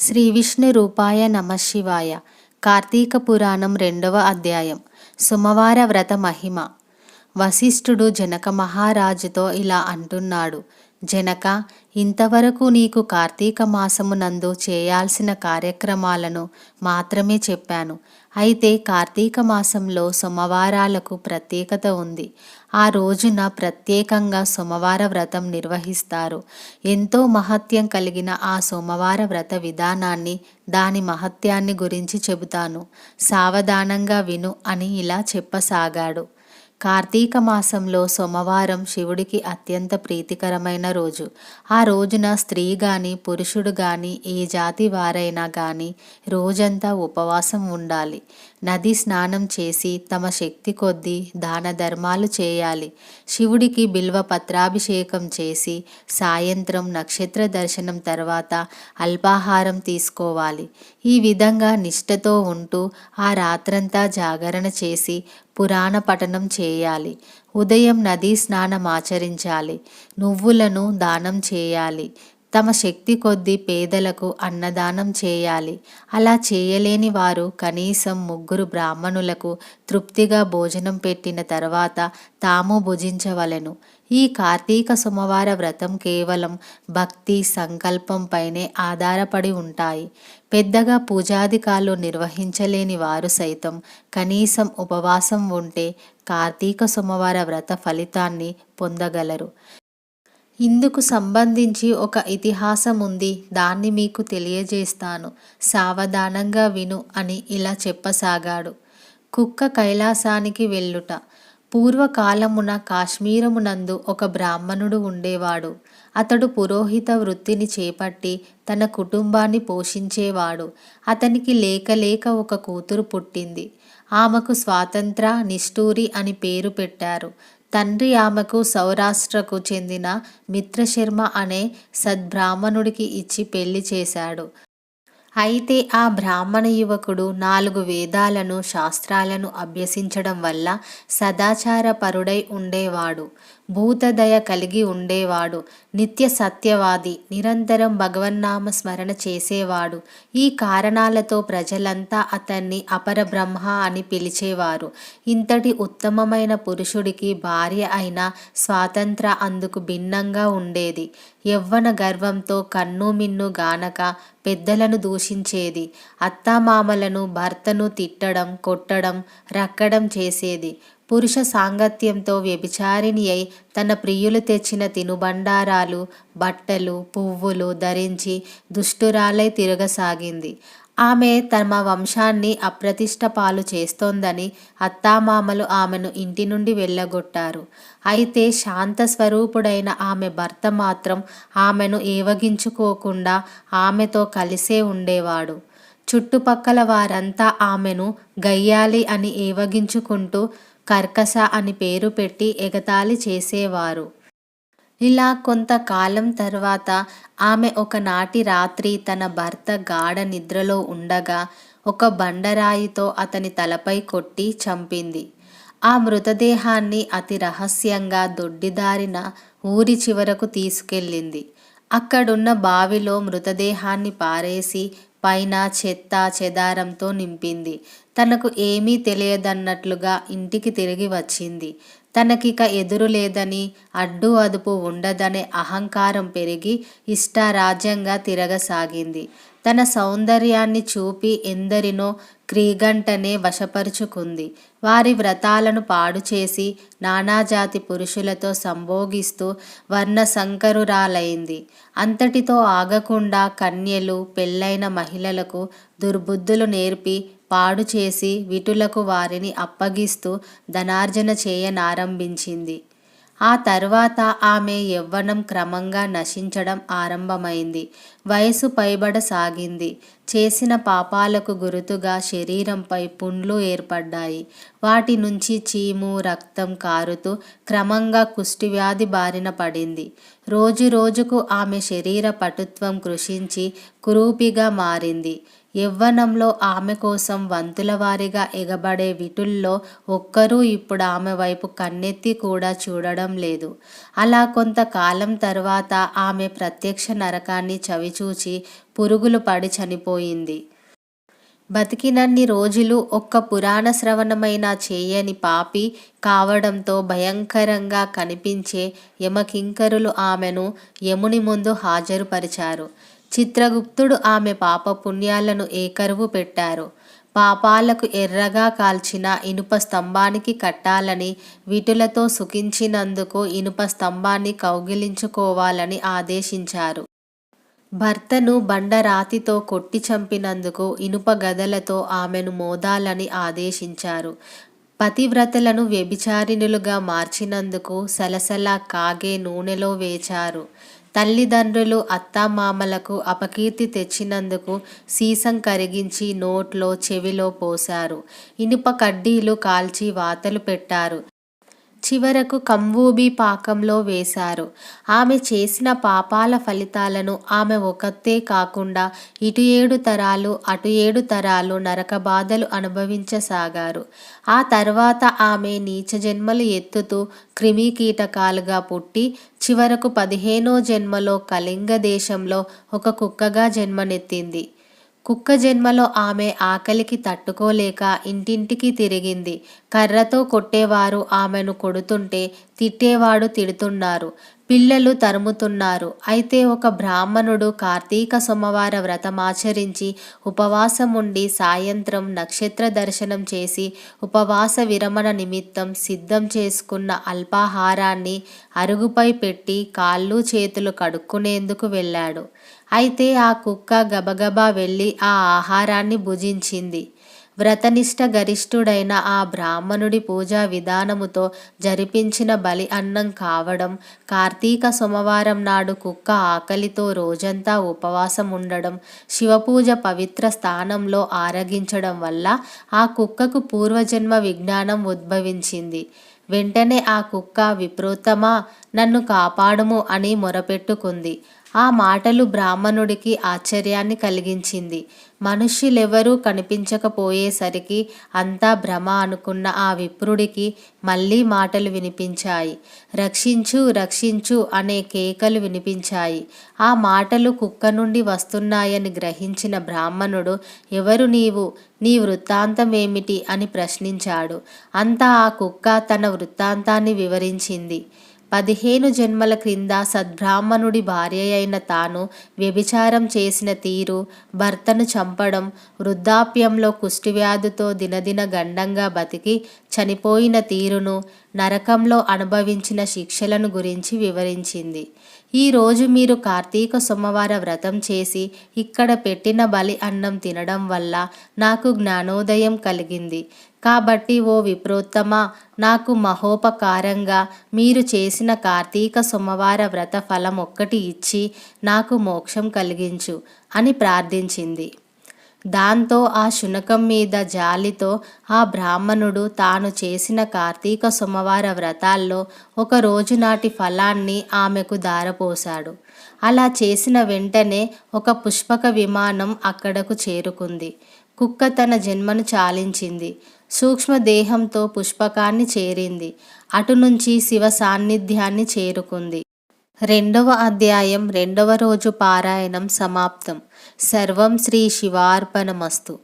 శ్రీ విష్ణు రూపాయ నమశివాయ కార్తీక పురాణం రెండవ అధ్యాయం. సోమవార వ్రత మహిమ. వశిష్ఠుడు జనక మహారాజుతో ఇలా అంటున్నాడు. జనక ఇంతవరకు నీకు కార్తీక మాసమునందు చేయాల్సిన కార్యక్రమాలను మాత్రమే చెప్పాను. అయితే కార్తీక మాసంలో సోమవారాలకు ప్రత్యేకత ఉంది. ఆ రోజున ప్రత్యేకంగా సోమవార వ్రతం నిర్వహిస్తారు. ఎంతో మహత్యం కలిగిన ఆ సోమవార వ్రత విధానాన్ని దాని మహత్యాన్ని గురించి చెబుతాను. సావధానంగా విను అని ఇలా చెప్పసాగాడు. కార్తీక మాసంలో సోమవారం శివుడికి అత్యంత ప్రీతికరమైన రోజు. ఆ రోజున స్త్రీ గాని పురుషుడు గాని ఏ జాతి వారైనా గాని రోజంతా ఉపవాసం ఉండాలి. నది స్నానం చేసి తమ శక్తి కొద్దీ దాన ధర్మాలు చేయాలి. శివుడికి బిల్వ పత్రాభిషేకం చేసి సాయంత్రం నక్షత్ర దర్శనం తర్వాత అల్పాహారం తీసుకోవాలి. ఈ విధంగా నిష్ఠతో ఉంటూ ఆ రాత్రంతా జాగరణ చేసి పురాణ పఠనం చేయాలి. ఉదయం నదీ స్నానం ఆచరించాలి. నువ్వులను దానం చేయాలి. తమ శక్తి కొద్దీ పేదలకు అన్నదానం చేయాలి. అలా చేయలేని వారు కనీసం ముగ్గురు బ్రాహ్మణులకు తృప్తిగా భోజనం పెట్టిన తర్వాత తాము భుజించవలెను. ఈ కార్తీక సోమవార వ్రతం కేవలం భక్తి సంకల్పంపైనే ఆధారపడి ఉంటాయి. పెద్దగా పూజాధికాలు నిర్వహించలేని వారు సైతం కనీసం ఉపవాసం ఉంటే కార్తీక సోమవార వ్రత ఫలితాన్ని పొందగలరు. ఇందుకు సంబంధించి ఒక ఇతిహాసం ఉంది దాన్ని మీకు తెలియజేస్తాను. సావధానంగా విను అని ఇలా చెప్పసాగాడు. కుక్క కైలాసానికి వెళ్ళుట. పూర్వకాలమున కాశ్మీరమునందు ఒక బ్రాహ్మణుడు ఉండేవాడు. అతడు పురోహిత వృత్తిని చేపట్టి తన కుటుంబాన్ని పోషించేవాడు. అతనికి లేక లేక ఒక కూతురు పుట్టింది. ఆమెకు స్వాతంత్ర నిష్ఠూరి అని పేరు పెట్టారు. తండ్రి ఆమెకు సౌరాష్ట్రకు చెందిన మిత్రశర్మ అనే సద్బ్రాహ్మణుడికి ఇచ్చి పెళ్ళి చేశాడు. అయితే ఆ బ్రాహ్మణ యువకుడు నాలుగు వేదాలను శాస్త్రాలను అభ్యసించడం వల్ల సదాచార పరుడై ఉండేవాడు. భూతదయ కలిగి ఉండేవాడు. నిత్య సత్యవాది నిరంతరం భగవన్నామ స్మరణ చేసేవాడు. ఈ కారణాలతో ప్రజలంతా అతన్ని అపరబ్రహ్మ అని పిలిచేవారు. ఇంతటి ఉత్తమమైన పురుషుడికి భార్య అయిన స్వాతంత్ర అందుకు భిన్నంగా ఉండేది. యవ్వన గర్వంతో కన్ను మిన్ను గానక పెద్దలను దూషించేది. అత్తామామలను భర్తను తిట్టడం కొట్టడం రక్కడం చేసేది. పురుష సాంగత్యంతో వ్యభిచారిణి అయి తన ప్రియులు తెచ్చిన తినుబండారాలు బట్టలు పువ్వులు ధరించి దుష్టురాలై తిరగసాగింది. ఆమె తమ వంశాన్ని అప్రతిష్ట పాలు చేస్తోందని అత్తామామలు ఆమెను ఇంటి నుండి వెళ్ళగొట్టారు. అయితే శాంత స్వరూపుడైన ఆమె భర్త మాత్రం ఆమెను ఏవగించుకోకుండా ఆమెతో కలిసే ఉండేవాడు. చుట్టుపక్కల వారంతా ఆమెను గయ్యాలి అని ఏవగించుకుంటూ కర్కస అని పేరు పెట్టి ఎగతాళి చేసేవారు. ఇలా కొంతకాలం తర్వాత ఆమె ఒకనాటి రాత్రి తన భర్త గాఢ నిద్రలో ఉండగా ఒక బండరాయితో అతని తలపై కొట్టి చంపింది. ఆ మృతదేహాన్ని అతి రహస్యంగా దొడ్డిదారిన ఊరి చివరకు తీసుకెళ్ళింది. అక్కడున్న బావిలో మృతదేహాన్ని పారేసి పైన చెత్త చెదారంతో నింపింది. తనకు ఏమీ తెలియదన్నట్లుగా ఇంటికి తిరిగి వచ్చింది. తనకిక ఎదురు లేదని అడ్డు అదుపు ఉండదనే అహంకారం పెరిగి ఇష్టారాజ్యంగా తిరగసాగింది. తన సౌందర్యాన్ని చూపి ఎందరినో క్రీగంటనే వశపరుచుకుంది. వారి వ్రతాలను పాడు చేసి నానాజాతి పురుషులతో సంభోగిస్తూ వర్ణ సంకరురాలైంది అంతటితో ఆగకుండా కన్యలు పెళ్ళైన మహిళలకు దుర్బుద్ధులు నేర్పి పాడు చేసి విటులకు వారిని అప్పగిస్తూ ధనార్జన చేయనారంభించింది. ఆ తర్వాత ఆమె యవ్వనం క్రమంగా నశించడం ఆరంభమైంది. వయసు పైబడసాగింది. చేసిన పాపాలకు గురుతుగా శరీరంపై పుండ్లు ఏర్పడ్డాయి. వాటి నుంచి చీము రక్తం కారుతూ క్రమంగా కుష్టివ్యాధి బారిన పడింది. రోజు రోజుకు ఆమె శరీర పటుత్వం కృషించి కురూపిగా మారింది. యవ్వనంలో ఆమె కోసం వంతుల వారీగా ఎగబడే విటుల్లో ఒక్కరూ ఇప్పుడు ఆమె వైపు కన్నెత్తి కూడా చూడడం లేదు. అలా కొంతకాలం తర్వాత ఆమె ప్రత్యక్ష నరకాన్ని చవిచూచి పురుగులు పడి చనిపోయింది. బతికినన్ని రోజులు ఒక్క పురాణ శ్రవణమైన చేయని పాపి కావడంతో భయంకరంగా కనిపించే యమకింకరులు ఆమెను యముని ముందు హాజరుపరిచారు. చిత్రగుప్తుడు ఆమె పాప పుణ్యాలను ఏకరువు పెట్టారు? పాపాలకు ఎర్రగా కాల్చిన ఇనుప స్తంభానికి కట్టాలని విటులతో సుఖించినందుకు ఇనుప స్తంభాన్ని కౌగిలించుకోవాలని ఆదేశించారు. భర్తను బండరాతితో కొట్టి చంపినందుకు ఇనుప గదలతో ఆమెను మోదాలని ఆదేశించారు. పతివ్రతలను వ్యభిచారిణులుగా మార్చినందుకు సలసల కాగే నూనెలో వేచారు. తల్లిదండ్రులు అత్తామామలకు అపకీర్తి తెచ్చినందుకు సీసం కరిగించి నోట్లో చెవిలో పోశారు. ఇనుప కడ్డీలు కాల్చి వాతలు పెట్టారు. చివరకు కంబూబీ పాకంలో వేశారు. ఆమె చేసిన పాపాల ఫలితాలను ఆమె ఒకతే కాకుండా ఇటు ఏడు తరాలు అటు ఏడు తరాలు నరక బాధలు అనుభవించసాగారు. ఆ తర్వాత ఆమె నీచ జన్మలు ఎత్తుతూ క్రిమి కీటకాలుగా పుట్టి చివరకు పదిహేనో జన్మలో కళింగ దేశంలో ఒక కుక్కగా జన్మనెత్తింది. కుక్క జన్మలో ఆమె ఆకలికి తట్టుకోలేక ఇంటింటికి తిరిగింది. కర్రతో కొట్టేవారు ఆమెను కొడుతుంటే తిట్టేవాడు తిడుతున్నారు. పిల్లలు తరుముతున్నారు. అయితే ఒక బ్రాహ్మణుడు కార్తీక సోమవార వ్రతమాచరించి ఉపవాసం ఉండి సాయంత్రం నక్షత్ర దర్శనం చేసి ఉపవాస విరమణ నిమిత్తం సిద్ధం చేసుకున్న అల్పాహారాన్ని అరుగుపై పెట్టి కాళ్ళు చేతులు కడుక్కునేందుకు వెళ్ళాడు. అయితే ఆ కుక్క గబగబా వెళ్ళి ఆ ఆహారాన్ని భుజించింది. వ్రతనిష్ట గరిష్ఠుడైన ఆ బ్రాహ్మణుడి పూజా విధానముతో జరిపించిన బలి అన్నం కావడం కార్తీక సోమవారం నాడు కుక్క ఆకలితో రోజంతా ఉపవాసం ఉండడం శివపూజ పవిత్ర స్థానంలో ఆరగించడం వల్ల ఆ కుక్కకు పూర్వజన్మ విజ్ఞానం ఉద్భవించింది. వెంటనే ఆ కుక్క విప్రోత్తమా నన్ను కాపాడుము అని మొరపెట్టుకుంది. ఆ మాటలు బ్రాహ్మణుడికి ఆశ్చర్యాన్ని కలిగించింది. మనుష్యులెవరూ కనిపించకపోయేసరికి అంతా భ్రమ అనుకున్న ఆ విప్రుడికి మళ్ళీ మాటలు వినిపించాయి. రక్షించు రక్షించు అనే కేకలు వినిపించాయి. ఆ మాటలు కుక్క నుండి వస్తున్నాయని గ్రహించిన బ్రాహ్మణుడు ఎవరు నీవు? నీ వృత్తాంతం ఏమిటి అని ప్రశ్నించాడు. అంతా ఆ కుక్క తన వృత్తాంతాన్ని వివరించింది. పదిహేను జన్మల క్రింద సద్బ్రాహ్మణుడి భార్య అయిన తాను వ్యభిచారం చేసిన తీరు భర్తను చంపడం వృద్ధాప్యంలో కుష్టివ్యాధితో దినదిన గండంగా బతికి చనిపోయిన తీరును నరకంలో అనుభవించిన శిక్షలను గురించి వివరించింది. ఈరోజు మీరు కార్తీక సోమవార వ్రతం చేసి ఇక్కడ పెట్టిన బలి అన్నం తినడం వల్ల నాకు జ్ఞానోదయం కలిగింది. కాబట్టి ఓ విప్రోత్తమ నాకు మహోపకారంగా మీరు చేసిన కార్తీక సోమవార వ్రత ఫలం ఒక్కటి ఇచ్చి నాకు మోక్షం కలిగించు అని ప్రార్థించింది. దాంతో ఆ శునకం మీద జాలితో ఆ బ్రాహ్మణుడు తాను చేసిన కార్తీక సోమవార వ్రతాల్లో ఒక రోజు నాటి ఫలాన్ని ఆమెకు దారపోశాడు అలా చేసిన వెంటనే ఒక పుష్పక విమానం అక్కడకు చేరుకుంది. కుక్క తన జన్మను చాలించింది. సూక్ష్మదేహంతో పుష్పకాన్ని చేరింది. అటు నుంచి శివ సాన్నిధ్యాన్ని చేరుకుంది. రెండవ అధ్యాయం రెండవ రోజు పారాయణం సమాప్తం. సర్వం శ్రీ శివార్పణమస్తు.